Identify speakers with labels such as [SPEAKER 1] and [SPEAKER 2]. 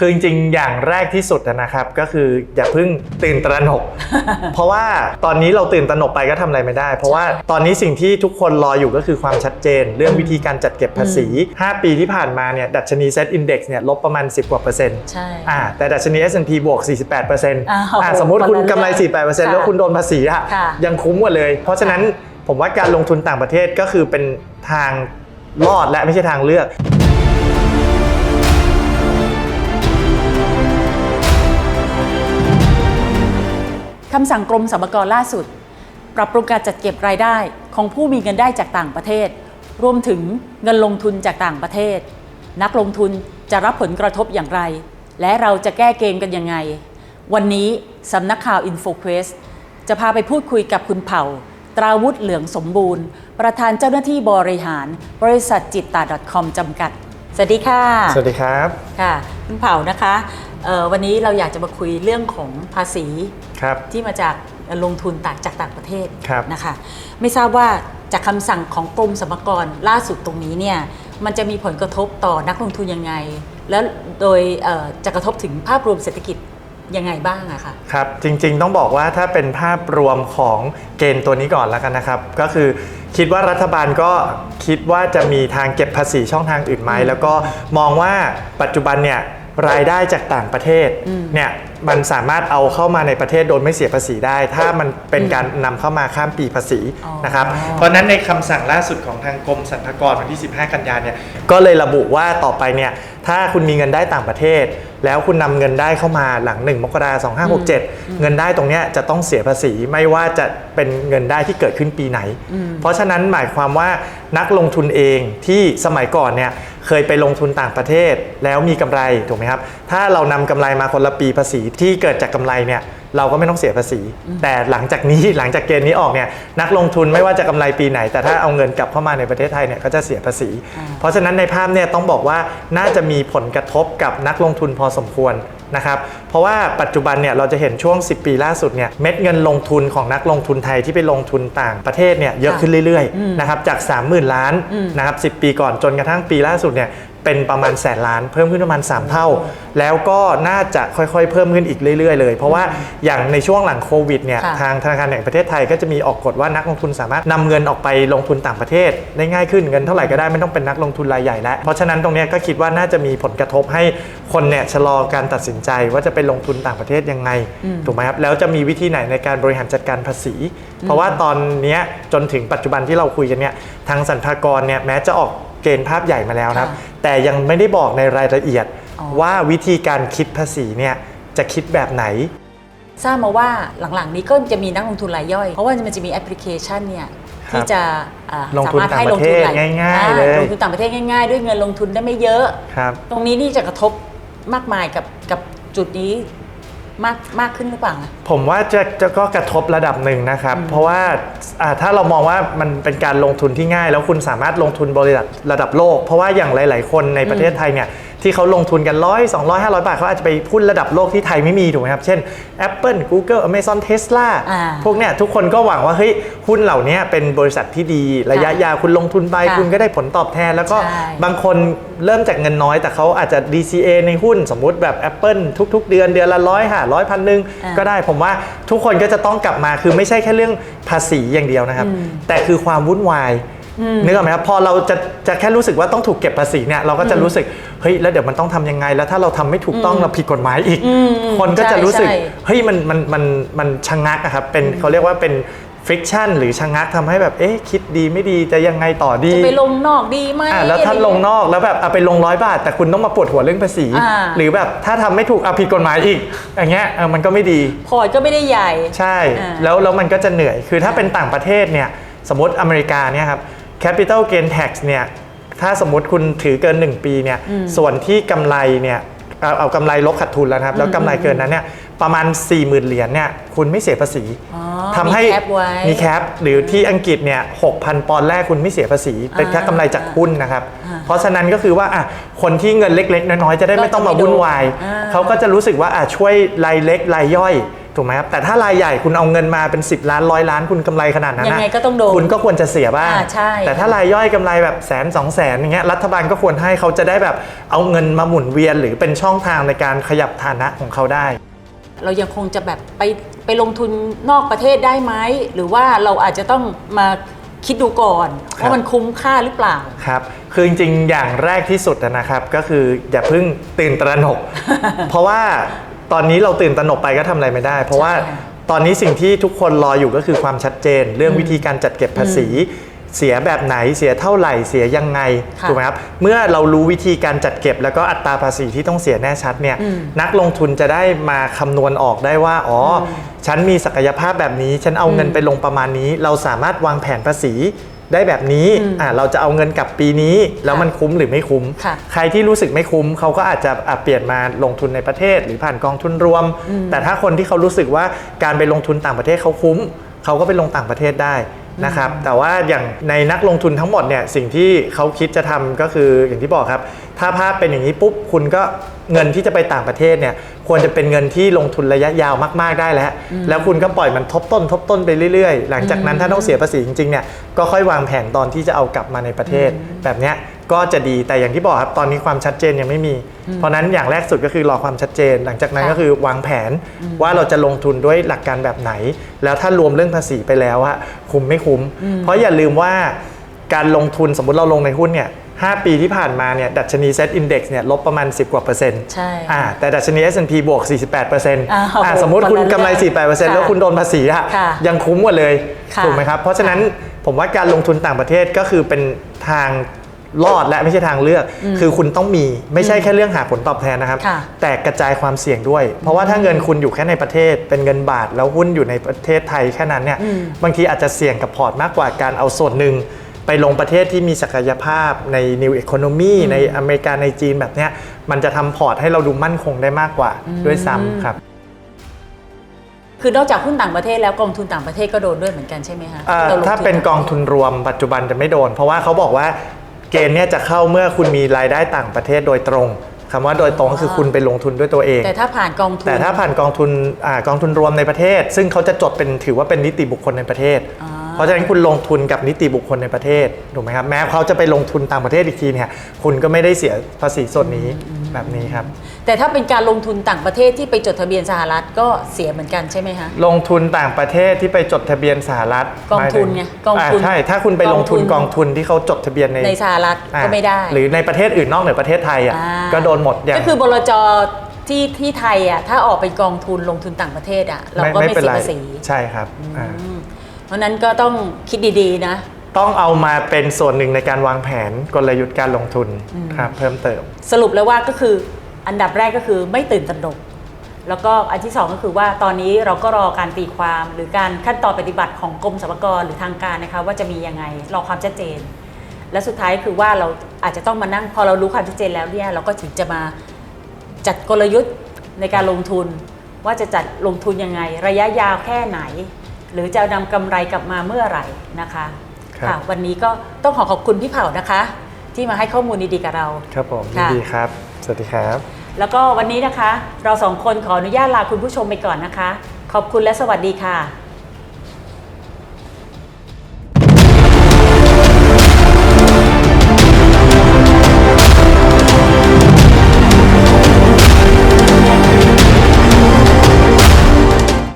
[SPEAKER 1] คือจริงๆ อย่างแรกที่สุดนะครับ ก็คืออย่าเพิ่งตื่นตระหนก เพราะว่าตอนนี้เราตื่นตระหนกไปก็ทำอะไรไม่ได้ เพราะว่าตอนนี้สิ่งที่ทุกคนรออยู่ก็คือความชัดเจน เรื่องวิธีการจัดเก็บภาษี 5 ปีที่ผ่านมาเนี่ยดัชนี Set Index เนี่ยลบประมาณ 10 กว่าเปอร์เซ็นต์
[SPEAKER 2] ใช่
[SPEAKER 1] อ่าแต่ดัชนี S&P บวก 48เปอร์เซ็นต์
[SPEAKER 2] อ้าว
[SPEAKER 1] อ่าสมมติคุณ
[SPEAKER 2] คนละ
[SPEAKER 1] กำไร
[SPEAKER 2] เรื่อง
[SPEAKER 1] 48เปอร์เซ็นต์แล้ว
[SPEAKER 2] ค่ะ
[SPEAKER 1] คุณโดนภาษีอะ
[SPEAKER 2] ค่ะ
[SPEAKER 1] ยังคุ้มกว่าเลย เพราะฉะนั้นผมว่าการลงทุนต่างประเทศก็คือเป็นทางรอดและไม่ใช่ทางเลือก
[SPEAKER 2] คำสั่งกรมสรรพากรล่าสุด ปรับปรุงการจัดเก็บรายได้ของผู้มีเงินได้จากต่างประเทศ รวมถึงเงินลงทุนจากต่างประเทศ นักลงทุนจะรับผลกระทบอย่างไร และเราจะแก้เกมกันยังไง วันนี้สำนักข่าว InfoQuest จะพาไปพูดคุยกับคุณเผ่า ตราวุฒิเหลืองสมบูรณ์ ประธานเจ้าหน้าที่บริหาร บริษัทจิตตา .com จำกัด สวัสดีค่ะ
[SPEAKER 1] สวัสดีครับ
[SPEAKER 2] ค่ะ คุณเผ่านะคะ เอ่อวันนี้เราอยากจะมาคุยเรื่องของภาษี
[SPEAKER 1] ครับ
[SPEAKER 2] ที่มาจากลงทุนต่างจากต่างประเทศ
[SPEAKER 1] ครับ
[SPEAKER 2] นะคะ ไม่ทราบว่าจากคำสั่งของกรมสรรพากรล่าสุดตรงนี้เนี่ยมันจะมีผลกระทบต่อนักลงทุนยังไง แล้วโดยเอ่อจะกระทบถึงภาพรวมเศรษฐกิจยังไงบ้างอะคะ
[SPEAKER 1] ครับ จริงๆต้องบอกว่าถ้าเป็นภาพรวมของเกณฑ์ตัวนี้ก่อนแล้วกันนะครับ ก็คือคิดว่ารัฐบาลก็คิดว่าจะมีทางเก็บภาษีช่องทางอื่นไหมแล้วก็มองว่าปัจจุบันเนี่ย รายได้จากต่างประเทศเนี่ย มันสามารถเอาเข้ามาในประเทศโดยไม่เสียภาษีได้ ถ้ามันเป็นการนำเข้ามาข้ามปีภาษี
[SPEAKER 2] อ๋อ
[SPEAKER 1] นะครับเพราะฉะนั้นในคำสั่งล่าสุดของทางกรมสรรพากรวันที่ 15 กันยายนเนี่ยก็เลยระบุว่าต่อไปเนี่ยถ้าคุณมีเงินได้ต่างประเทศ แล้วคุณนำเงินได้เข้ามาหลัง 1 มกราคม2567 เงินได้ตรงเนี้ยจะต้องเสียภาษีไม่ว่าจะเป็นเงินได้ที่เกิดขึ้นปีไหน เพราะฉะนั้นหมายความว่านักลงทุนเองที่สมัยก่อนเนี่ยเคยไปลงทุนต่างประเทศแล้วมีกำไรถูกไหมครับถ้าเรานำกำไรมาคนละปีภาษีที่เกิดจากกำไรเนี่ยเราก็ไม่ต้องเสียภาษี แต่หลังจากนี้หลังจากเกณฑ์นี้ออกเนี่ยนักลงทุนไม่ว่าจะกำไรปีไหน แต่ถ้าเอาเงินกลับเข้ามาในประเทศไทยเนี่ยก็จะเสียภาษี
[SPEAKER 2] อ่า
[SPEAKER 1] เพราะฉะนั้นในภาพเนี่ยต้องบอกว่าน่าจะมีผลกระทบกับนักลงทุนพอสมควรนะครับเพราะว่าปัจจุบันเนี่ยเราจะเห็นช่วง 10 ปีล่าสุดเนี่ยเม็ดเงินลงทุนของนักลงทุนไทยที่ไปลงทุนต่างประเทศเนี่ยเยอะขึ้นเรื่อยๆนะครับจาก 30,000 ล้านนะครับ10 ปีก่อนจนกระทั่งปีล่าสุดเนี่ย เป็นประมาณแสนล้านเพิ่มขึ้นประมาณ 3 เท่า แล้วก็น่าจะค่อยๆ เพิ่มขึ้นอีกเรื่อยๆเลย เพราะว่าอย่างในช่วงหลังโควิดเนี่ย
[SPEAKER 2] ค่ะ
[SPEAKER 1] ทางธนาคารแห่งประเทศไทยก็จะมีออกกฎว่านักลงทุนสามารถนำเงินออกไปลงทุนต่างประเทศได้ง่ายขึ้นเงินเท่าไหร่ก็ได้ไม่ต้องเป็นนักลงทุนรายใหญ่แล้วเพราะฉะนั้นตรงเนี้ยก็คิดว่าน่าจะมีผลกระทบให้คนเนี่ยชะลอการตัดสินใจว่าจะไปลงทุนต่างประเทศยังไงถูกไหมครับแล้วจะมีวิธีไหนในการบริหารจัดการภาษี เพราะว่าตอนเนี้ยจนถึงปัจจุบันที่เราคุยกันเนี่ยทางสรรพากรเนี่ยแม้จะออก เกณฑ์ภาพใหญ่มาแล้วนะครับ
[SPEAKER 2] ค่ะ
[SPEAKER 1] แต่ยังไม่ได้บอกในรายละเอียด
[SPEAKER 2] อ๋อ
[SPEAKER 1] ว่าวิธีการคิดภาษีเนี่ยจะคิดแบบไหน
[SPEAKER 2] ทราบมาว่าหลังๆ นี้ก็จะมีนักลงทุนรายย่อย เพราะว่ามันจะมีแอปพลิเคชันเนี่ย
[SPEAKER 1] ครับ
[SPEAKER 2] ที่จะอ่า
[SPEAKER 1] ลงทุน
[SPEAKER 2] สามารถให้ลงทุน
[SPEAKER 1] ต่างประเทศ
[SPEAKER 2] หล
[SPEAKER 1] ง่ายๆ
[SPEAKER 2] อ่
[SPEAKER 1] เลย
[SPEAKER 2] ลงทุนต่างประเทศง่ายๆ ด้วยเงินลงทุนได้ไม่เยอะ
[SPEAKER 1] ครับ
[SPEAKER 2] ตรงนี้นี่จะกระทบมากมายกับกับจุดนี้ มากมากขึ้นหรือเปล่าอะ
[SPEAKER 1] ผมว่าจะจะก็กระทบระดับหนึ่งนะครับ เพราะว่าอ่าถ้าเรามองว่ามันเป็นการลงทุนที่ง่าย แล้วคุณสามารถลงทุนบริษัทระดับโลก เพราะว่าอย่างหลาย ๆ คนในประเทศไทยเนี่ย ที่เขาลงทุนกันร้อยสองร้อยห้าร้อยบาทเขาอาจจะไปหุ้นระดับโลกที่ไทยไม่มีถูกไหมครับ เช่น Apple Google Amazon Tesla
[SPEAKER 2] อ่า
[SPEAKER 1] พวกเนี้ยทุกคนก็หวังว่าเฮ้ยหุ้นเหล่านี้เป็นบริษัทที่ดีระยะยาวคุณลงทุนไป
[SPEAKER 2] ค่ะ
[SPEAKER 1] คุณก็ได้ผลตอบแทน แล้วก็
[SPEAKER 2] ใช่
[SPEAKER 1] บางคนเริ่มจากเงินน้อย แต่เขาอาจจะ DCA ในหุ้นสมมุติแบบ Apple ทุก ๆ เดือนเดือนละร้อยห้าร้อยพันหนึ่ง
[SPEAKER 2] อ่า
[SPEAKER 1] ก็ได้ผมว่าทุกคนก็จะต้องกลับมาคือไม่ใช่แค่เรื่องภาษีอย่างเดียวนะครับ แต่คือความวุ่นวายนึกออกไหมครับพอเราจะจะแค่รู้สึกว่าต้องถูกเก็บภาษีเนี่ยเราก็จะรู้สึก เฮ้ยแล้วเดี๋ยวมันต้องทำยังไง แล้วถ้าเราทำไม่ถูกต้องเราผิดกฎหมายอีก คนก็จะรู้สึก
[SPEAKER 2] ใช่
[SPEAKER 1] เฮ้ยมันมันมันมันชะงักอะครับเป็นเขาเรียกว่าเป็น friction หรือชะงักทำให้แบบเอ๊ะคิดดีไม่ดีจะยังไงต่อดี
[SPEAKER 2] จะไปลงนอกดีไหม
[SPEAKER 1] อะแล้วถ้าลงนอกแล้วแบบเอาไปลงร้อยบาท แต่คุณต้องมาปวดหัวเรื่องภาษี
[SPEAKER 2] อ่า
[SPEAKER 1] หรือแบบถ้าทำไม่ถูกเอาผิดกฎหมายอีกอย่างเงี้ยเออมันก็ไม่ดี
[SPEAKER 2] พอร์ตก็ไม่ได้ใหญ่
[SPEAKER 1] ใช่
[SPEAKER 2] อ่า
[SPEAKER 1] แล้วแล้วมันก็จะเหนื่อยคือถ้าเป็นต่างประเทศเนี่ยสมมติอเมริกาเนี่ยครับ capital gain tax เนี่ย ถ้าสมมติคุณถือเกิน 1 ปีเนี่ยส่วนที่กำไรเนี่ยเอาเอากำไรลบขาดทุนแล้วนะครับ แล้วกำไรเกินนั้นเนี่ยประมาณ 40,000 เหรียญเนี่ยคุณไม่เสียภาษี
[SPEAKER 2] อ๋อ
[SPEAKER 1] ทำให้
[SPEAKER 2] มีแคปไว้
[SPEAKER 1] มีแคปหรือที่อังกฤษเนี่ย6,000 ปอนด์แรกคุณไม่เสียภาษี เป็นแค่กำไรจากหุ้นนะครับ
[SPEAKER 2] อ่า
[SPEAKER 1] เพราะฉะนั้นก็คือว่าอะคนที่เงินเล็ก ๆ น้อยๆ จะได้ไม่ต้องมาวุ่นวาย
[SPEAKER 2] อ่า
[SPEAKER 1] เขาก็จะรู้สึกว่าอะช่วยรายเล็กรายย่อย ถูกไหมครับแต่ถ้ารายใหญ่คุณเอาเงินมาเป็น 10 ล้านร้อยล้านคุณกำไรขนาดนั้น
[SPEAKER 2] ยังไง
[SPEAKER 1] นะ
[SPEAKER 2] ก็ต้องโดน
[SPEAKER 1] คุณก็ควรจะเสียบ้าง
[SPEAKER 2] อ่าใช่
[SPEAKER 1] แต่ถ้ารายย่อยกำไรแบบแสนสองแสนอย่างเงี้ยรัฐบาลก็ควรให้เขาจะได้แบบเอาเงินมาหมุนเวียน หรือเป็นช่องทางในการขยับฐานะของเขาได้
[SPEAKER 2] เรายังคงจะแบบไปไปลงทุนนอกประเทศได้ไหมหรือว่าเราอาจจะต้องมาคิดดูก่อน
[SPEAKER 1] ครับ
[SPEAKER 2] ว่ามันคุ้มค่าหรือเปล่า
[SPEAKER 1] ครับคือจริงๆอย่างแรกที่สุดนะครับก็คืออย่าเพิ่งตื่นตระหนก เพราะว่า ตอนนี้เราตื่นตระหนกไปก็ทำอะไรไม่ได้ เพราะว่า
[SPEAKER 2] ใช่
[SPEAKER 1] ตอนนี้สิ่งที่ทุกคนรออยู่ก็คือความชัดเจน เรื่องวิธีการจัดเก็บภาษี เสียแบบไหนเสียเท่าไหร่เสียยังไง
[SPEAKER 2] ค่ะ
[SPEAKER 1] ถูกไหมครับเมื่อเรารู้วิธีการจัดเก็บ แล้วก็อัตราภาษีที่ต้องเสียแน่ชัดเนี่ย
[SPEAKER 2] อืม
[SPEAKER 1] นักลงทุนจะได้มาคำนวณออกได้ว่าอ๋ออฉันมีศักยภาพแบบนี้ ฉันเอาเงินไปลงประมาณนี้ เราสามารถวางแผนภาษี ได้แบบนี้
[SPEAKER 2] อืม
[SPEAKER 1] อ่าเราจะเอาเงินกลับปีนี้ แล้วมันคุ้มหรือไม่คุ้ม
[SPEAKER 2] ค่ะ
[SPEAKER 1] ใครที่รู้สึกไม่คุ้มเขาก็อาจจะอะเปลี่ยนมาลงทุนในประเทศ หรือผ่านกองทุนรวม แต่ถ้าคนที่เขารู้สึกว่าการไปลงทุนต่างประเทศเขาคุ้มเขาก็ไปลงต่างประเทศได้ นะครับแต่ว่าอย่างในนักลงทุนทั้งหมดเนี่ยสิ่งที่เขาคิดจะทำก็คืออย่างที่บอกครับ ถ้าภาพเป็นอย่างนี้ปุ๊บคุณก็เงินที่จะไปต่างประเทศเนี่ยควรจะเป็นเงินที่ลงทุนระยะยาวมาก ๆ ได้แล้ว แล้วคุณก็ปล่อยมันทบต้น ทบต้นไปเรื่อย ๆ หลังจากนั้นถ้าต้องเสียภาษีจริงๆเนี่ยก็ค่อยวางแผนตอนที่จะเอากลับมาในประเทศแบบเนี้ย ก็จะดีแต่อย่างที่บอกครับตอนนี้ความชัดเจนยังไม่มี เพราะฉะนั้นอย่างแรกสุดก็คือรอความชัดเจน หลังจากนั้น
[SPEAKER 2] ค่ะ
[SPEAKER 1] ก็คือวางแผนว่าเราจะลงทุนด้วยหลักการแบบไหน แล้วถ้ารวมเรื่องภาษีไปแล้วอะคุ้มไม่คุ้ม เพราะอย่าลืมว่าการลงทุนสมมุติเราลงในหุ้นเนี่ย5 ปีที่ผ่านมาเนี่ยดัชนีเซ็ตอินดี x เนี่ยลบประมาณ 10 กว่าเปอร์เซ็นต์
[SPEAKER 2] ใช่
[SPEAKER 1] อ่าแต่ดัชนี S&P บวก 48เปอร์เซ็นต์
[SPEAKER 2] อ่าโอ้โห
[SPEAKER 1] สมมติคุณ
[SPEAKER 2] คนละ
[SPEAKER 1] กำไร
[SPEAKER 2] เรื่อง
[SPEAKER 1] 48เปอร์เซ็นต์แล้ว
[SPEAKER 2] ค่ะ
[SPEAKER 1] คุณโดนภาษีอะ
[SPEAKER 2] ค่ะ
[SPEAKER 1] ยังคุ้มกว่าเลย
[SPEAKER 2] ค่ะ
[SPEAKER 1] ถูกไหมครับ เพราะฉะนั้นผมว่าการลงทุนต่างประเทศก็คือเป็นทาง รอดและไม่ใช่ทางเลือก คือคุณต้องมีไม่ใช่แค่เรื่องหาผลตอบแทนนะครับ
[SPEAKER 2] ค่ะ
[SPEAKER 1] แต่กระจายความเสี่ยงด้วย เพราะว่าถ้าเงินคุณอยู่แค่ในประเทศเป็นเงินบาท แล้วหุ้นอยู่ในประเทศไทยแค่นั้นเนี่ย
[SPEAKER 2] อืม
[SPEAKER 1] บางทีอาจจะเสี่ยงกับพอร์ตมากกว่าการเอาส่วนหนึ่งไปลงประเทศที่มีศักยภาพใน New Economy ในอเมริกาในจีนแบบเนี้ยมันจะทำพอร์ตให้เราดูมั่นคงได้มากกว่าด้วยซ้ำครับ
[SPEAKER 2] คือนอกจากหุ้นต่างประเทศแล้วกองทุนต่างประเทศก็โดนด้วยเหมือนกันใช่ไหมคะ
[SPEAKER 1] เอ่อ
[SPEAKER 2] ที่รล
[SPEAKER 1] ถ้าเป็นกองทุนรวมปัจจุบันจะไม่โดน เพราะว่าเขาบอกว่า เกณฑ์เนี่ยจะเข้าเมื่อคุณมีรายได้ต่างประเทศโดยตรงคำว่าโดยตรงก็คือคุณไปลงทุนด้วยตัวเอง
[SPEAKER 2] แต่ถ้าผ่านกองทุน
[SPEAKER 1] แต่ถ้าผ่านกองทุนอากองทุนรวมในประเทศ ซึ่งเขาจะจดเป็นถือว่าเป็นนิติบุคคลในประเทศ
[SPEAKER 2] อ่า
[SPEAKER 1] เพราะฉะนั้นคุณลงทุนกับนิติบุคคลในประเทศถูกไหมครับแม้เขาจะไปลงทุนต่างประเทศอีกทีเนี่ยคุณก็ไม่ได้เสียภาษีส่วนนี้แบบนี้ครับ
[SPEAKER 2] แต่ถ้าเป็นการลงทุนต่างประเทศที่ไปจดทะเบียนสหรัฐก็เสียเหมือนกันใช่ไหมคะ
[SPEAKER 1] ลงทุนต่างประเทศที่ไปจดทะเบียนสหรัฐ
[SPEAKER 2] กองทุนไง
[SPEAKER 1] หมายถึ
[SPEAKER 2] กองทุนา
[SPEAKER 1] ใช่ถ้าคุณไปลงทุน
[SPEAKER 2] ก
[SPEAKER 1] ก
[SPEAKER 2] อ
[SPEAKER 1] องง
[SPEAKER 2] ทุ
[SPEAKER 1] ทุ
[SPEAKER 2] น
[SPEAKER 1] นที่เขาจดทะเบียนใน
[SPEAKER 2] ในสหรัฐ
[SPEAKER 1] อ่า
[SPEAKER 2] ก็ไม่ได้
[SPEAKER 1] หรือในประเทศอื่นนอกเหนือประเทศไทยอะ
[SPEAKER 2] อ่า
[SPEAKER 1] ก็โดนหมดอย่าง
[SPEAKER 2] ก็คือบลจที่ที่ไทยอะถ้าออกเป็นกองทุนลงทุนต่างประเทศอะเราก็ไม่
[SPEAKER 1] เป็น
[SPEAKER 2] เสีย
[SPEAKER 1] ไร
[SPEAKER 2] ภาษี
[SPEAKER 1] ใช่ครับอ่า
[SPEAKER 2] อืม เพราะฉะนั้นก็ต้องคิดดีๆนะ
[SPEAKER 1] ต้องเอามาเป็นส่วนหนึ่งในการวางแผนกลยุทธ์การลงทุนครับเพิ่มเติม
[SPEAKER 2] สรุปแล้วว่าก็คืออันดับแรกก็คือไม่ตื่นตระหนกแล้วก็อันที่สองก็คือว่าตอนนี้เราก็รอการตีความหรือการขั้นตอนปฏิบัติของกรมสรรพากรหรือทางการนะคะ ว่าจะมียังไงรอความชัดเจน และสุดท้ายคือว่าเราอาจจะต้องมานั่งพอเรารู้ความชัดเจนแล้วเนี่ยเราก็ถึงจะมาจัดกลยุทธ์ในการลงทุน ว่าจะจัดลงทุนยังไง ระยะยาวแค่ไหน หรือจะนำกำไรกลับมาเมื่อไหร่นะคะ
[SPEAKER 1] ครับ
[SPEAKER 2] ค่ะวันนี้ก็ต้องขอขอบคุณพี่เผ่านะคะ ที่มาให้ข้อมูลดีๆกับเรา
[SPEAKER 1] ครับผมยิน
[SPEAKER 2] ค่ะ
[SPEAKER 1] ดีครับ สวัสดีครับ
[SPEAKER 2] แล้วก็วันนี้นะคะ เราสองคนขออนุญาตลาคุณผู้ชมไปก่อนนะคะ ขอบคุณและสวัสดีค่ะ